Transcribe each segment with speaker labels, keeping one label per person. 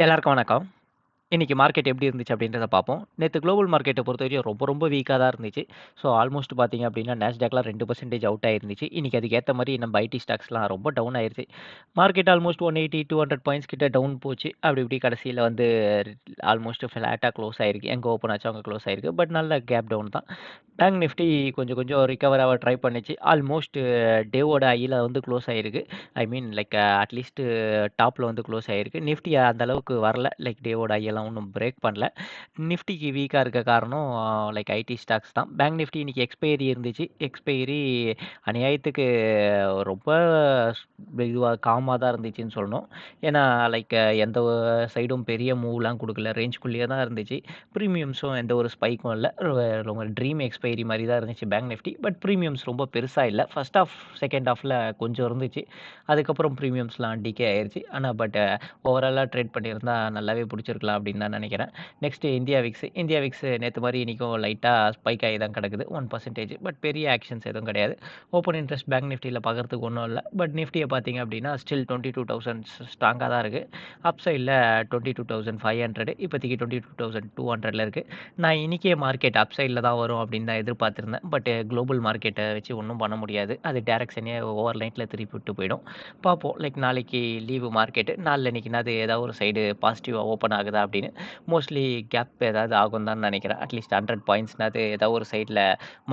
Speaker 1: எல்லாருக்கும் வணக்கம். இன்றைக்கி மார்க்கெட் எப்படி இருந்துச்சு அப்படின்றத பார்ப்போம். நேற்று குளோபல் மார்க்கெட்டை பொறுத்தவரைக்கும் ரொம்ப ரொம்ப வீக்காக தான் இருந்துச்சு. ஸோ ஆல்மோஸ்ட் பார்த்தீங்க அப்படின்னா, நாஸ்டாக்லாம் 2% அவுட் ஆயிருந்துச்சு. இன்றைக்கி அதுக்கு மாதிரி நம்ம ஐடி ஸ்டாக்ஸ்லாம் ரொம்ப டவுன் ஆயிருச்சு. மார்க்கெட் ஆல்மோஸ்ட் 180, 200 பாயிண்ட்ஸ் கிட்ட டவுன் போச்சு. அப்படி இப்படி கடைசியில் வந்து ஆல்மோஸ்ட் ஃப்ளாட்டாக க்ளோஸ் ஆயிருக்கு. எங்கே ஓப்பன் ஆச்சு அவங்க க்ளோஸ் ஆயிருக்கு. பட் நல்ல கேப் டவுன் தான். பேங்க் நிஃப்டி கொஞ்சம் கொஞ்சம் ரிகவர் ஆக ட்ரை பண்ணுச்சு. ஆல்மோஸ்ட் டேவோட ஐயில் வந்து க்ளோஸ் ஆயிருக்கு. ஐ மீன் லைக் அட்லீஸ்ட் டாப்பில் வந்து க்ளோஸ் ஆயிருக்கு. நிஃப்டி அந்தளவுக்கு வரல. லைக் டேவோட ஐயெல்லாம் ஒன்றும் பிரேக் பண்ணல. நிஃப்டிக்கு வீக்காக இருக்க காரணம் லைக் ஐடி ஸ்டாக்ஸ் தான். பேங்க் நிஃப்டி இன்றைக்கி எக்ஸ்பைரி இருந்துச்சு. எக்ஸ்பைரி அநியாயத்துக்கு ரொம்ப இதுவாக காமாக தான் இருந்துச்சுன்னு சொல்லணும். ஏன்னா லைக் எந்த சைடும் பெரிய மூவ்லாம் கொடுக்கல ரேஞ்ச்குள்ளேயே தான் இருந்துச்சு. ப்ரீமியம்ஸும் எந்த ஒரு ஸ்பைக்கும் இல்லை ரொம்ப ட்ரீம் எக்ஸ்பைரி மாதிரி தான் இருந்துச்சு பேங்க் நிஃப்டி. பட் ப்ரீமியம்ஸ் ரொம்ப பெருசாக இல்லை ஃபஸ்ட் ஆஃப் செகண்ட் ஆஃபில் கொஞ்சம் இருந்துச்சு. அதுக்கப்புறம் ப்ரீமியம்ஸ்லாம் டிகே ஆயிடுச்சு ஆனால் பட் ஓவராலாக ட்ரேட் பண்ணியிருந்தால் நல்லாவே பிடிச்சிருக்கலாம் அப்படின்னு தான் நினைக்கிறேன் next India VIX. India VIX நேற்று மாதிரி இன்றைக்கும் லைட்டாக ஸ்பைக் ஆகி தான் கிடக்குது. ஒன் பர்சன்டேஜ் பட் பெரிய ஆக்ஷன்ஸ் எதுவும் கிடையாது. ஓப்பன் இன்ட்ரெஸ்ட் பேங்க் நிஃப்டியில் பார்க்குறதுக்கு ஒன்றும் இல்லை பட் நிஃப்டிய பார்த்தீங்க அப்படின்னா, ஸ்டில் டுவெண்ட்டி டூ தௌசண்ட் ஸ்ட்ராங்காக தான் இருக்குது அப் ஃபைவ் 22,500 இப்போதைக்கு 22,200ல இருக்குது நான் இன்றைக்கே மார்க்கெட் அப் சைடில் தான் வரும் அப்படின்னு நான் எதிர்பார்த்திருந்தேன். பட் குளோபல் மார்க்கெட்டை வச்சு ஒன்றும் பண்ண முடியாது. அது டேரக்ஷனே ஓவர் நைட்டில் திருப்பி விட்டு போயிடும். பார்ப்போம். லைக் நாளைக்கு லீவு மார்க்கெட்டு நாளில் இன்றைக்கினா அது ஏதாவது ஒரு சைடு பாசிட்டிவாக ஓப்பன் ஆகுதா அப்படின்னு. மோஸ்ட்லி கேப் ஏதாவது ஆகும் தான் நினைக்கிறேன் அட்லீஸ்ட் 100 பாயிண்ட்ஸ்னாவது ஏதாவது ஒரு சைடில்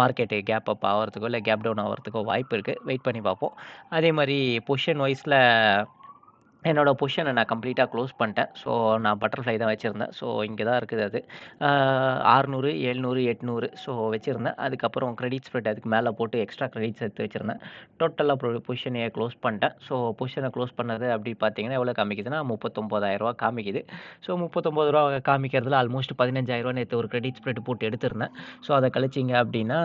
Speaker 1: மார்க்கெட்டு கேப் அப் ஆகிறதுக்கோ இல்லை கேப் டவுன் ஆகிறதுக்கோ வாய்ப்பு இருக்குது வெயிட் பண்ணி பார்ப்போம். அதே மாதிரி பொசிஷன் வைஸில் என்னோட பொஷனை நான் கம்ப்ளீட்டாக க்ளோஸ் பண்ணிட்டேன். ஸோ நான் பட்டர்ஃப்ளை தான் வச்சுருந்தேன் ஸோ இங்கே தான் இருக்குது அது. ஆறுநூறு எழுநூறு எட்நூறு ஸோ வச்சுருந்தேன் அதுக்கப்புறம் க்ரெடிட் ஸ்ப்ரெட் அதுக்கு மேலே போட்டு எக்ஸ்ட்ரா கிரெடிட்ஸ் எடுத்து வச்சுருந்தேன் டோட்டலாக ப்ரோ பொஷனையை க்ளோஸ் பண்ணிட்டேன். ஸோ பொஷனை க்ளோஸ் பண்ணது அப்படி பார்த்தீங்கன்னா, எவ்வளோ காமிக்குதுன்னா முப்பத்தொம்போதாயிரரூவா காமிக்குது. ஸோ முப்பத்தொம்போது ரூபா காமிக்கிறதுல ஆல்மோஸ்ட் பதினஞ்சாயிரரூவா நேற்று ஒரு கிரெடிட் ஸ்ப்ரெட் போட்டு எடுத்திருந்தேன். ஸோ அதை கழிச்சீங்க அப்படின்னா,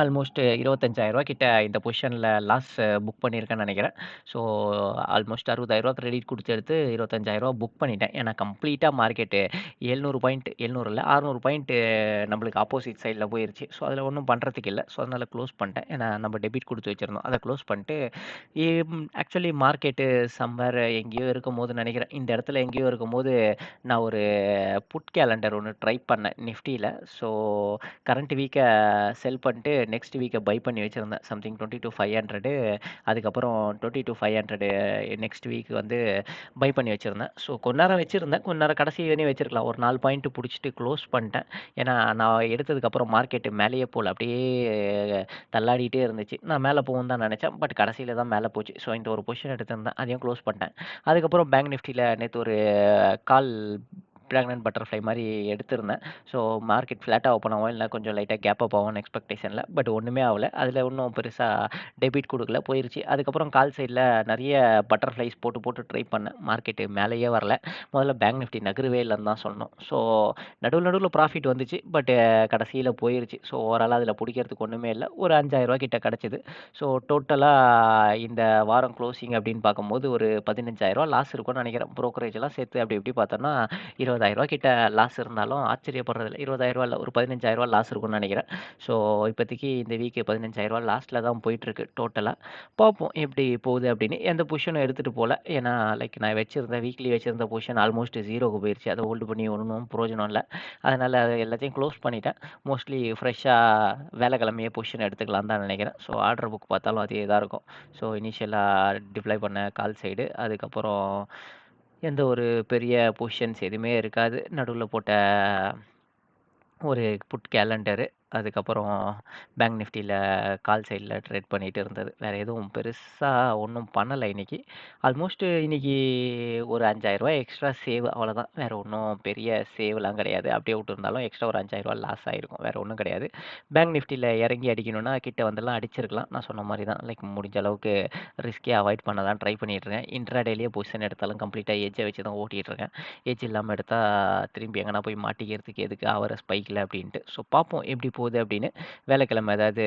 Speaker 1: ஆல்மோஸ்ட் ரூ. 25,000 கிட்ட இந்த பொசிஷன்ல லாஸ் புக் பண்ணியிருக்கேன்னு நினைக்கிறேன் ஸோ ஆல்மோஸ்ட் ரூ. 60,000 கிரெடிட் குடுத்து எடுத்து ரூ. 25,000 புக் பண்ணிட்டேன். ஏன்னா கம்ப்ளீட்டா மார்க்கெட் 700 பாயிண்ட் 700 இல்ல 600 பாயிண்ட் நம்மளுக்கு ஆப்போசிட் சைட்ல போயிருச்சு. ஸோ அதில் ஒண்ணும் பண்றதுக்கு இல்ல. ஸோ அதனால க்ளோஸ் பண்ணிட்டேன். ஏன்னா நம்ம டெபிட் குடுத்து வச்சிருந்தோம். அத க்ளோஸ் பண்ணிட்டு ம் ஆக்சுவலி மார்க்கெட் சம்வேர் எங்கேயோ இருக்கும்போது நினைக்கிறேன் இந்த இடத்துல எங்கேயோ இருக்கும்போது நான் ஒரு புட் கேலண்டர் ஒண்ணு ட்ரை பண்ணேன் நிஃப்டில. ஸோ கரண்ட் வீக்க செல் பண்ணிட்டு நெக்ஸ்ட் வீக்கை பை பண்ணி வச்சுருந்தேன் சம்திங் 22,500 அதுக்கப்புறம் 22,500 நெக்ஸ்ட் வீக் வந்து பை பண்ணி வச்சுருந்தேன் ஸோ கொஞ்ச நேரம் வச்சிருந்தேன். கொஞ்ச நேரம் கடைசி வரையும் வச்சிருக்கலாம். ஒரு நாலு பாயிண்ட் பிடிச்சிட்டு க்ளோஸ் பண்ணிட்டேன். ஏன்னா நான் எடுத்ததுக்கப்புறம் மார்க்கெட்டு மேலேயே போல் அப்படியே தள்ளாடிட்டே இருந்துச்சு. நான் மேலே போகும் தான் நினச்சேன் பட் கடைசியில தான் மேலே போச்சு. ஸோ இந்த ஒரு பொசிஷன் எடுத்திருந்தேன். அதையும் க்ளோஸ் பண்ணிட்டேன். அதுக்கப்புறம் பேங்க் நிஃப்டியில் நேற்று ஒரு கால் ப்ராக்னன்ட் பட்டர்ஃப்ளை மாதிரி எடுத்திருந்தேன். ஸோ மார்க்கெட் ஃப்ளாட்டாக ஓப்பன் ஆகும். இல்லை கொஞ்சம் லைட்டாக கேப் அப் ஆகும்னு எக்ஸ்பெக்டேஷனில் பட் ஒன்றுமே ஆகலை அதில் ஒன்றும் பெருசாக டெபிட் கொடுக்கல போயிருச்சு. அதுக்கப்புறம் கால் சைடில் நிறைய பட்டர்ஃப்ளைஸ் போட்டு போட்டு ட்ரை பண்ணேன். மார்க்கெட்டு மேலேயே வரல. முதல்ல பேங்க் நிஃப்டி நகருவே இல்லைன்னு தான் சொல்லணும். ஸோ நடுவில் நடுவில் ப்ராஃபிட் வந்துச்சு. பட் கடைசியில் போயிருச்சு. ஸோ ஓவராலா அதில் பிடிக்கிறதுக்கு ஒன்றுமே இல்லை ஒரு அஞ்சாயிரரூவா கிட்ட கிடச்சிது ஸோ டோட்டலாக இந்த வாரம் க்ளோசிங் அப்படின்னு பார்க்கும்போது ஒரு பதினஞ்சாயிரரூவா லாஸ் இருக்கும்னு நினைக்கிறேன் புரோக்கரேஜ்லாம் சேர்த்து அப்படி இப்படி பார்த்தோம்னா, இருபது 20,000 கிட்ட லாஸ் இருந்தாலும் ஆச்சரியப்படுறதில்ல. ரூ. 20,000 ஒரு பதினஞ்சாயிரம் ரூபா லாஸ் இருக்கும்னு நினைக்கிறேன் ஸோ இப்போதைக்கு இந்த வீக் ரூ. 15,000 லாஸ்ட்ல தான் போயிட்டுருக்கு டோட்டலாக பார்ப்போம் எப்படி போகுது அப்படின்னு. எந்த பொசிஷனும் எடுத்துட்டு போகல ஏன்னா லைக் நான் வச்சிருந்த வீக்லி வச்சிருந்த பொசிஷன் ஆல்மோஸ்ட் ஜீரோக்கு போயிடுச்சு அதை ஹோல்டு பண்ணி ஒன்றும் பிரயோஜனம் இல்லை அதனால அதை எல்லாத்தையும் க்ளோஸ் பண்ணிட்டேன். மோஸ்ட்லி ஃப்ரெஷ்ஷாக வியாழக்கிழமையே பொசிஷன் எடுத்துக்கலாம் தான் நினைக்கிறேன் ஸோ ஆர்டர் புக் பார்த்தாலும் அதே தான் இருக்கும். ஸோ இனிஷியலாக டிப்ளை பண்ண கால் சைடு. அதுக்கப்புறம் எந்த ஒரு பெரிய பொசிஷன்ஸ் எதுவுமே இருக்காது. நடுவில் போட்ட ஒரு புட் கேலண்டரு. அதுக்கப்புறம் பேங்க் நிஃப்டியில் கால் சைடில் ட்ரேட் பண்ணிகிட்டு இருந்தது. வேற எதுவும் பெருசாக ஒன்றும் பண்ணலை இன்னைக்கு. ஆல்மோஸ்ட்டு இன்றைக்கி ஒரு ரூ. 5,000 எக்ஸ்ட்ரா சேவ் அவ்வளோதான். வேறு ஒன்றும் பெரிய சேவ்லாம் கிடையாது. அப்படியே விட்டுருந்தாலும் எக்ஸ்ட்ரா ஒரு ரூ. 5,000 லாஸ் ஆகிருக்கும் வேறு ஒன்றும் கிடையாது. பேங்க் நிஃப்டியில் இறங்கி அடிக்கணும்னா கிட்ட வந்துலாம் அடிச்சிருக்கலாம். நான் சொன்ன மாதிரி தான். லைக் முடிஞ்ச அளவுக்கு ரிஸ்கே அவாய்ட் பண்ண தான் ட்ரை பண்ணிகிட்ருக்கேன் இன்ட்ராடேலேயே பொசிஷன் எடுத்தாலும் கம்ப்ளீட்டாக எட்ஜ வச்சு தான் ஓட்டிகிட்ருக்கேன் இருக்கேன். இல்லாமல் எடுத்தால் திரும்பி எங்கன்னா போய் மாட்டிக்கிறதுக்கு எதுக்கு ஆவர ஸ்பைக்கில் அப்படின்ட்டு. ஸோ பார்ப்போம் எப்படி போகுது அப்படின்னு வேலைக்கிழமை ஏதாவது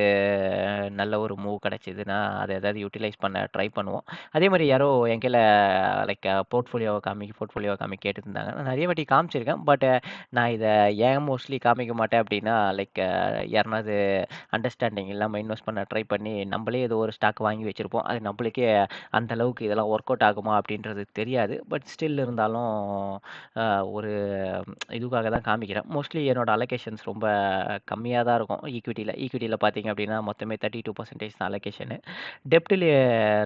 Speaker 1: நல்ல ஒரு மூவ் கிடச்சிதுன்னா அதை ஏதாவது யூட்டிலைஸ் பண்ண ட்ரை பண்ணுவோம். அதே மாதிரி யாரோ என் கீழே லைக் போர்ட்ஃபோலியோவை காமிக்க போர்ட்ஃபோலியோவை காமி கேட்டுருந்தாங்க நான் நிறைய வாட்டி காமிச்சிருக்கேன். பட் நான் இதை ஏன் மோஸ்ட்லி காமிக்க மாட்டேன் அப்படின்னா லைக் யாருனாவது அண்டர்ஸ்டாண்டிங் இல்லாமல் இன்வெஸ்ட் பண்ண ட்ரை பண்ணி நம்மளே ஏதோ ஒரு ஸ்டாக் வாங்கி வச்சுருப்போம். அது நம்மளுக்கே அந்த அளவுக்கு இதெல்லாம் ஒர்க் அவுட் ஆகுமா அப்படின்றது தெரியாது. பட் ஸ்டில் இருந்தாலும் ஒரு இதுக்காக தான் காமிக்கிறேன். மோஸ்ட்லி என்னோடய அலோகேஷன்ஸ் ரொம்ப கம்மியாக தான் இருக்கும். ஈக்விட்டியில் ஈக்விட்டியில் பார்த்தீங்க அப்படின்னா மொத்தமே தேர்ட்டி டூ பர்சன்டேஜ் தான் அலோகேஷனு டெப்ட்லேயே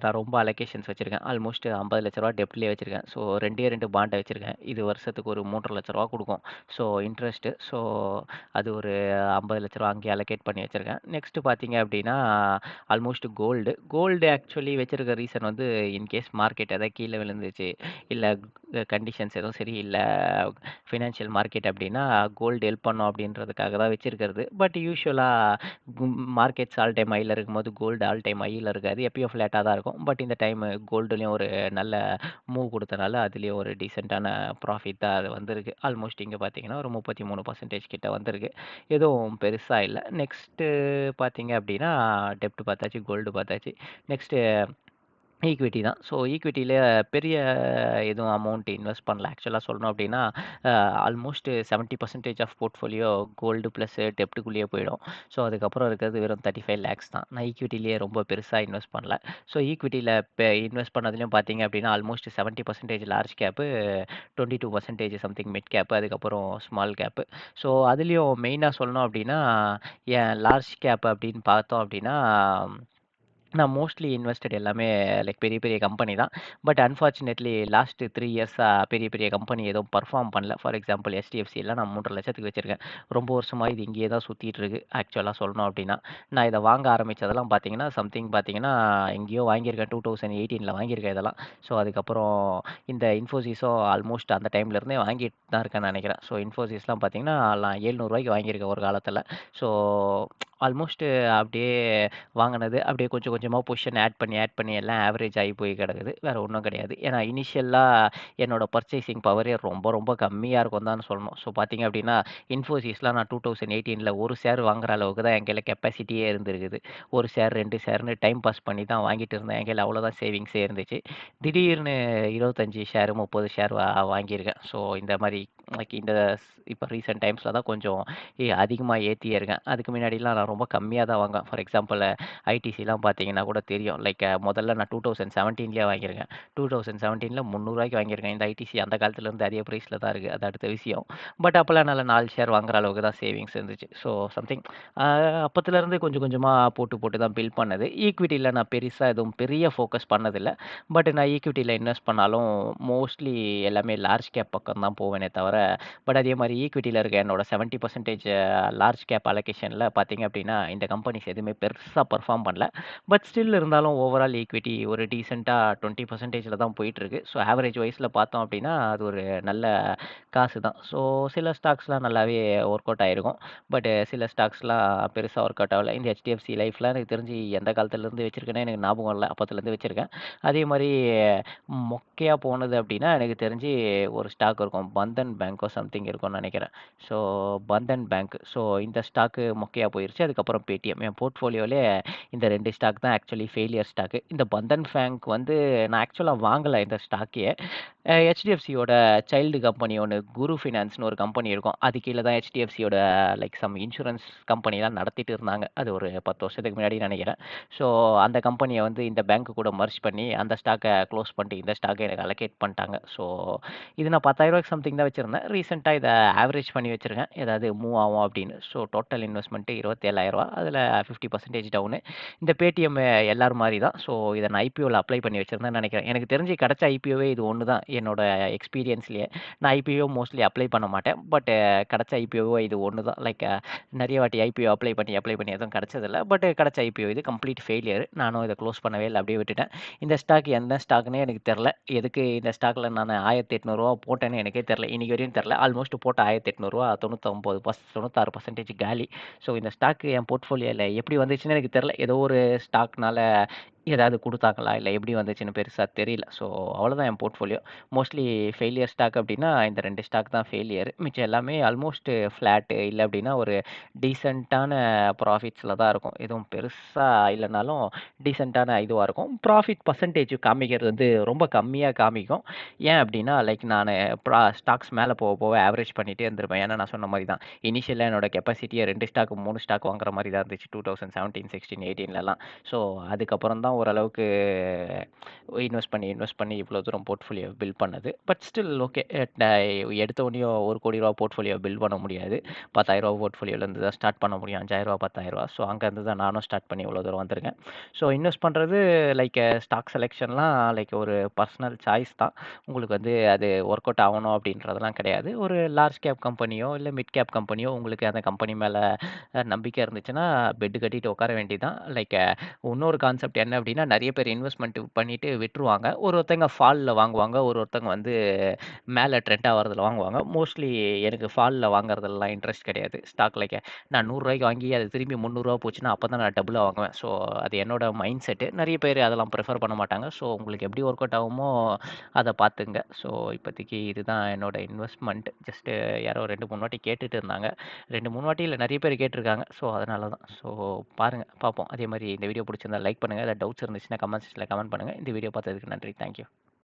Speaker 1: நான் ரொம்ப அலோகேஷன்ஸ் வச்சுருக்கேன். ஆல்மோஸ்ட் ஐம்பது லட்ச ரூபா டெப்ட்லேயே வச்சுருக்கேன். ஸோ ரெண்டே ரெண்டு பாண்டை வச்சுருக்கேன். இது வருஷத்துக்கு ஒரு மூன்றரை லட்ச ரூபா கொடுக்கும். ஸோ இன்ட்ரெஸ்ட்டு ஸோ அது ஒரு ஐம்பது லட்ச ரூபா அங்கேயே அலோகேட் பண்ணி வச்சுருக்கேன். நெக்ஸ்ட்டு பார்த்தீங்க அப்படின்னா ஆல்மோஸ்ட் கோல்டு கோல்டு ஆக்சுவலி வச்சுருக்க ரீசன் வந்து இன்கேஸ் மார்க்கெட் எதாவது கீழே விழுந்துச்சு இல்லை கண்டிஷன்ஸ் எதுவும் சரியில்லை ஃபினான்ஷியல் மார்க்கெட் அப்படின்னா கோல்டு ஹெல்ப் பண்ணும் அப்படின்றதுக்காக தான் வச்சுருக்கிறது. பட் பட் யூஸ்வலாக மார்க்கெட்ஸ் ஆல் டைம் ஐயில் இருக்கும்போது கோல்டு ஆல் டைம் ஐயில் இருக்காது. எப்பயோ ஃப்ளாட்டாக தான் இருக்கும். பட் இந்த டைம் கோல்டுலேயும் ஒரு நல்ல மூவ் கொடுத்தனால அதுலேயும் ஒரு டீசெண்டான ப்ராஃபிட் தான் அது வந்திருக்கு. ஆல்மோஸ்ட் இங்கே பார்த்தீங்கன்னா ஒரு முப்பத்தி மூணு பர்சன்டேஜ் கிட்ட வந்திருக்கு. எதுவும் பெருசாக இல்லை. நெக்ஸ்ட்டு பார்த்தீங்க அப்படின்னா டெப்ட் பார்த்தாச்சு கோல்டு பார்த்தாச்சு. நெக்ஸ்ட்டு ஈக்விட்டி தான். ஸோ ஈக்விட்டியில் பெரிய எதுவும் அமௌண்ட் இன்வெஸ்ட் பண்ணல. ஆக்சுவலாக சொல்லணும் அப்படின்னா almost seventy percentage off portfolio gold plus டெப்ட்டுக்குள்ளேயே போயிடும். ஸோ அதுக்கப்புறம் இருக்கிறது வெறும் தேர்ட்டி ஃபைவ் லேக்ஸ் தான். நான் ஈக்விட்டிலேயே ரொம்ப பெருசாக இன்வெஸ்ட் பண்ணல. ஸோ ஈக்விட்டியில் இப்போ இன்வெஸ்ட் பண்ணதுலேயும் பார்த்தீங்க அப்படின்னா almost seventy percentage large cap twenty two percentage something mid cap அதுக்கப்புறம் ஸ்மால் கேப்பு ஸோ அதுலேயும் மெயினாக சொல்லணும் அப்படின்னா ஏன் லார்ஜ் கேப் அப்படின்னு பார்த்தோம் அப்படின்னா நான் மோஸ்ட்லி இன்வெஸ்டட் எல்லாமே லைக் பெரிய பெரிய கம்பெனி தான். பட் அன்ஃபார்ச்சுனேட்லி லாஸ்ட் த்ரீ இயர்ஸாக பெரிய பெரிய கம்பெனி எதுவும் பர்ஃபார்ம் பண்ணல. ஃபார் எக்ஸாம்பிள் எஸ்டிஎஃப்சிலாம் நான் மூன்றரை லட்சத்துக்கு வச்சுருக்கேன். ரொம்ப வருஷமாக இது இங்கேயே தான் சுற்றிட்டு இருக்கு. ஆக்சுவலாக சொல்லணும் அப்படின்னா. நான் இதை வாங்க ஆரம்பித்ததெல்லாம் பார்த்தீங்கன்னா சம்திங் பார்த்தீங்கன்னா எங்கேயோ வாங்கியிருக்கேன். டூ தௌசண்ட் எயிட்டீனில் வாங்கியிருக்கேன் இதெல்லாம். ஸோ அதுக்கப்புறம் இந்த இன்ஃபோசிஸோ ஆல்மோஸ்ட் அந்த டைம்லேருந்தே வாங்கிட்டு தான் இருக்கேன்னு நினைக்கிறேன். ஸோ இன்ஃபோசிஸ்லாம் பார்த்தீங்கன்னா நான் ஏழ்நூறுவாய்க்கு வாங்கியிருக்கேன் ஒரு காலத்தில். ஸோ ஆல்மோஸ்ட் அப்படியே வாங்கினது. அப்படியே கொஞ்சம் கொஞ்சமாக பொசிஷன் ஆட் பண்ணி ஆட் பண்ணி எல்லாம் ஆவரேஜ் ஆகி போய் கிடக்குது. வேறு ஒன்றும் கிடையாது. ஏன்னா இனிஷியலாக என்னோட பர்ச்சேசிங் பவரே ரொம்ப ரொம்ப கம்மியாக இருக்கும் தான் சொல்லணும். ஸோ பார்த்தீங்க அப்படின்னா இன்ஃபோசிஸ்லாம் நான் டூ தௌசண்ட் எயிட்டீனில் ஒரு ஷேர் வாங்குற அளவுக்கு தான் என் கையில் கெப்பாசிட்டியே இருந்திருக்குது. ஒரு ஷேர் ரெண்டு ஷேர்னு டைம் பாஸ் பண்ணி தான் வாங்கிட்டு இருந்தேன். என் கையில் அவ்வளோதான் சேவிங்ஸே இருந்துச்சு. திடீர்னு இருபத்தஞ்சி ஷேர் முப்பது ஷேர் வா வாங்கியிருக்கேன். ஸோ இந்த மாதிரி லைக் இந்த இப்போ ரீசெண்ட் டைம்ஸில் தான் கொஞ்சம் அதிகமாக ஏற்றியே இருக்கேன். அதுக்கு முன்னாடிலாம் நான் ரொம்ப கம்மியாக தான் வாங்குவேன். ஃபார் எக்ஸாம்பிள் ஐடிசிலாம் பார்த்தீங்கன்னா கூட தெரியும். லைக் முதல்ல நான் டூ தௌசண்ட் செவன்டீன்லேயே வாங்கியிருக்கேன். டூ தௌசண்ட் செவன்டீனில் முந்நூறுவாய்க்கு வாங்கியிருக்கேன். இந்த ஐடிசி அந்த காலத்துலேருந்து அதே ப்ரைஸில் தான் இருக்குது அது அடுத்த விஷயம். பட் அப்போல்லாம் நல்ல நாலு ஷேர் வாங்குற அளவுக்கு தான் சேவிங்ஸ் இருந்துச்சு. ஸோ சம்திங் அப்போத்துலேருந்து கொஞ்சம் கொஞ்சமாக போட்டு போட்டு தான் பில் பண்ணது. ஈக்விட்டியில் நான் பெருசாக எதுவும் பெரிய ஃபோக்கஸ் பண்ணதில்லை. பட் நான் ஈக்விட்டியில் இன்வெஸ்ட் பண்ணாலும் மோஸ்ட்லி எல்லாமே லார்ஜ் கேப் பக்கம் தான் போவேனே தவிர பட் அதே மாதிரி ஈக்விட்டியில் இருக்க என்னோட செவன்ட்டி பர்சன்டேஜ் லார்ஜ் கேப் அலோகேஷனில் பார்த்தீங்க அப்படின்னா அப்படின்னா இந்த கம்பெனிஸ் எதுவுமே பெருசாக பர்ஃபார்ம் பண்ணல. பட் ஸ்டில் இருந்தாலும் ஓவரால் ஈக்விட்டி ஒரு டீசெண்டாக டுவெண்ட்டி பர்சன்டேஜில் தான் போயிட்டுருக்கு. ஸோ ஆவரேஜ் வைஸில் பார்த்தோம் அப்படின்னா அது ஒரு நல்ல காசு தான். ஸோ சில ஸ்டாக்ஸ்லாம் நல்லாவே ஒர்க் அவுட் ஆகிருக்கும் பட் சில ஸ்டாக்ஸ்லாம் பெருசாக ஒர்க் அவுட் ஆகல. இந்த ஹெச்டிஎஃப்சி லைஃப்பில் எனக்கு தெரிஞ்சு எந்த காலத்துலேருந்து வச்சுருக்கேன்னு எனக்கு ஞாபகம் இல்லை. அப்போத்துலேருந்து வச்சுருக்கேன். அதே மாதிரி மொக்கையாக போனது அப்படின்னா எனக்கு தெரிஞ்சு ஒரு ஸ்டாக் இருக்கும். பந்தன் பேங்க்கோ சம்திங் இருக்கும்னு நினைக்கிறேன். So Bandhan bank. ஸோ இந்த ஸ்டாக்கு மொக்கையாக போயிருச்சு. அதுக்கப்புறம் பேடிஎம் என் போர்ட்ஃபோலியோவிலே இந்த ரெண்டு ஸ்டாக் தான் ஆக்சுவலி ஃபெயிலியர் ஸ்டாக்கு இந்த பந்தன் பேங்க் வந்து நான் ஆக்சுவலாக வாங்கலை இந்த ஸ்டாக்கே ஹெச்டிஎஃப்சியோட சைல்டு கம்பெனி ஒன்று குரு ஃபினான்ஸ்னு ஒரு கம்பெனி இருக்கும். அது கீழே தான் ஹெச்டிஎஃப்சியோட லைக் சம் இன்சூரன்ஸ் கம்பெனிலாம் நடத்திட்டு இருந்தாங்க. அது ஒரு பத்து வருஷத்துக்கு முன்னாடி நினைக்கிறேன். ஸோ அந்த கம்பெனியை வந்து இந்த பேங்க்கு கூட மர்ச் பண்ணி அந்த ஸ்டாக்கை க்ளோஸ் பண்ணிட்டு இந்த ஸ்டாக்கை எனக்கு அலோகேட் பண்ணிட்டாங்க. ஸோ இது நான் பத்தாயிரரூவாய்க்கு சம்திங் தான் வச்சுருந்தேன். ரீசெண்டாக இதை ஆவரேஜ் பண்ணி வச்சுருக்கேன். ஏதாவது மூவ் ஆகும் அப்படின்னு ஸோ டோட்டல் இன்வெஸ்ட்மெண்ட்டு ஏழாயிரரூவா அதில் ஃபிஃப்டி பர்சன்டேஜ் டவுனு இந்த பேடிஎம் எல்லார் மாதிரி தான் ஸோ இதை நான் ஐபிஓவில் அப்ளை பண்ணி வச்சுருந்தேன் நினைக்கிறேன். எனக்கு தெரிஞ்சு கிடச்ச ஐபிஓவே இது ஒன்று தான். என்னோட எக்ஸ்பீரியன்ஸ்லேயே நான் ஐபிஓ மோஸ்ட்லி அப்ளை பண்ண மாட்டேன். பட் கிடச்ச ஐபிஓ இது ஒன்று தான். லைக் நிறைய வாட்டி ஐபிஓ அப்ளை பண்ணி அப்ளை பண்ணி எதுவும் கிடச்சதில்ல. பட் கிடச்ச ஐபிஓ இது கம்ப்ளீட் ஃபெயிலியர் நானும் இதை க்ளோஸ் பண்ணவே இல்லை. அப்படியே விட்டுட்டேன். இந்த ஸ்டாக் எந்த ஸ்டாக்னே எனக்கு தெரில. எதுக்கு இந்த ஸ்டாக்கில் நான் ஆயிரத்தி எட்நூறுவா போட்டேன்னு எனக்கே தெரில. இன்றைக்கி வரையும் தெரில. ஆல்மோஸ்ட் போட்ட ஆயிரத்தி எட்நூறுவா தொண்ணூற்றொம்பது பர்ஸ் தொண்ணூத்தாறு பர்சன்டேஜ் காலி. ஸோ இந்த ஸ்டாக்கு என் போர்ட்ஃபோலியோவில் எப்படி வந்துச்சுன்னு எனக்கு தெரில ஏதோ ஒரு ஸ்டாக்னால ஏதாவது கொடுத்தாங்களா இல்லை எப்படி வந்துச்சுன்னு பெருசாக தெரியல. ஸோ அவ்வளோதான் என் போர்ட்ஃபோலியோ. மோஸ்ட்லி ஃபெயிலியர் ஸ்டாக் அப்படின்னா, இந்த ரெண்டு ஸ்டாக் தான் ஃபெயிலியர். மிச்சம் எல்லாமே ஆல்மோஸ்ட் ஃப்ளாட்டு இல்லை அப்படின்னா, ஒரு டீசெண்டான ப்ராஃபிட்ஸில் தான் இருக்கும். எதுவும் பெருசாக இல்லைனாலும் டீசெண்டான இதுவாக இருக்கும். ப்ராஃபிட் பர்சன்டேஜ் காமிக்கிறது வந்து ரொம்ப கம்மியாக காமிக்கும். ஏன் அப்படின்னா, லைக் நான் ப்ரா ஸ்டாக்ஸ் மேலே போக போக ஆவரேஜ் பண்ணிகிட்டே இருந்திருப்பேன். ஏன்னா நான் சொன்ன மாதிரி தான். இனிஷியலாக என்னோட கெப்பாசிட்டியை ரெண்டு ஸ்டாக், மூணு ஸ்டாக் வாங்குற மாதிரி தான் இருந்துச்சு. 2017, 16, 18லலாம். ஸோ அதுக்கப்புறம் தான் o para lo que invest பண்ணி, இன்வெஸ்ட் பண்ணி இவ்வளோ தூரம் போர்ட்ஃபோலியோ பில்ட் பண்ணது. But still okay. எடுத்த உடனே ஒரு கோடி ரூபா போர்ட்ஃபோலியோ பில்ட் பண்ண முடியாது. பத்தாயிரரூபா போர்ட்ஃபோலியோலேருந்து தான் ஸ்டார்ட் பண்ண முடியும். அஞ்சாயிரரூபா பத்தாயிரரூபா ஸோ அங்கேருந்து தான் நானும் ஸ்டார்ட் பண்ணி இவ்வளோ தூரம் வந்திருக்கேன். ஸோ இன்வெஸ்ட் பண்ணுறது லைக் ஸ்டாக் செலெக்ஷன்லாம் லைக் ஒரு பர்சனல் சாய்ஸ் தான். உங்களுக்கு வந்து அது ஒர்க் அவுட் ஆகணும் அப்படின்றதெல்லாம் கிடையாது. ஒரு லார்ஜ் கேப் கம்பெனியோ, இல்லை மிட் கேப் கம்பெனியோ உங்களுக்கு அந்த கம்பெனி மேலே நம்பிக்கை இருந்துச்சுன்னா, பெட் கட்டிட்டு உட்கார வேண்டியது தான். லைக் uh, இன்னொரு கான்செப்ட் என்ன அப்படின்னா, நிறைய பேர் இன்வெஸ்ட்மெண்ட் பண்ணிவிட்டு விட்டுருவாங்க. ஒரு ஒருத்தங்க ஃபாலில் வாங்குவாங்க. ஒரு ஒருத்தங்க வந்து மேலே ட்ரெண்ட் ஆவறதுல வாங்குவாங்க. மோஸ்ட்லி எனக்கு ஃபாலில் வாங்குறதுலாம் இன்ட்ரெஸ்ட் கிடையாது. ஸ்டாக் லைக் நான் நூறுரூவாய்க்கு வாங்கி அது திரும்பி முந்நூறுரூவா போச்சுன்னா, அப்போ தான் நான் டபுளாக வாங்குவேன். ஸோ அது என்னோட மைண்ட் செட்டு. நிறைய பேர் அதெல்லாம் ப்ரிஃபர் பண்ண மாட்டாங்க. ஸோ உங்களுக்கு எப்படி ஒர்க் அவுட் ஆகுமோ அதை பார்த்துங்க. ஸோ இப்போதைக்கு இதுதான் என்னோட இன்வெஸ்ட்மெண்ட் ஜஸ்ட்டு யாரோ 2, 3 வாட்டி கேட்டுட்டு இருந்தாங்க. 2, 3 வாட்டி நிறைய பேர் கேட்டிருக்காங்க ஸோ அதனால தான். ஸோ பாருங்க, பார்ப்போம். அதே மாதிரி இந்த வீடியோ பிடிச்சிருந்தா லைக் பண்ணுங்கள் ஏதாவது டவுட்ஸ் இருந்துச்சுன்னா கமெண்ட் செக்ஷனில் கமெண்ட் பண்ணுங்க. இந்த வீடியோ பார்த்ததுக்கு நன்றி. Thank you.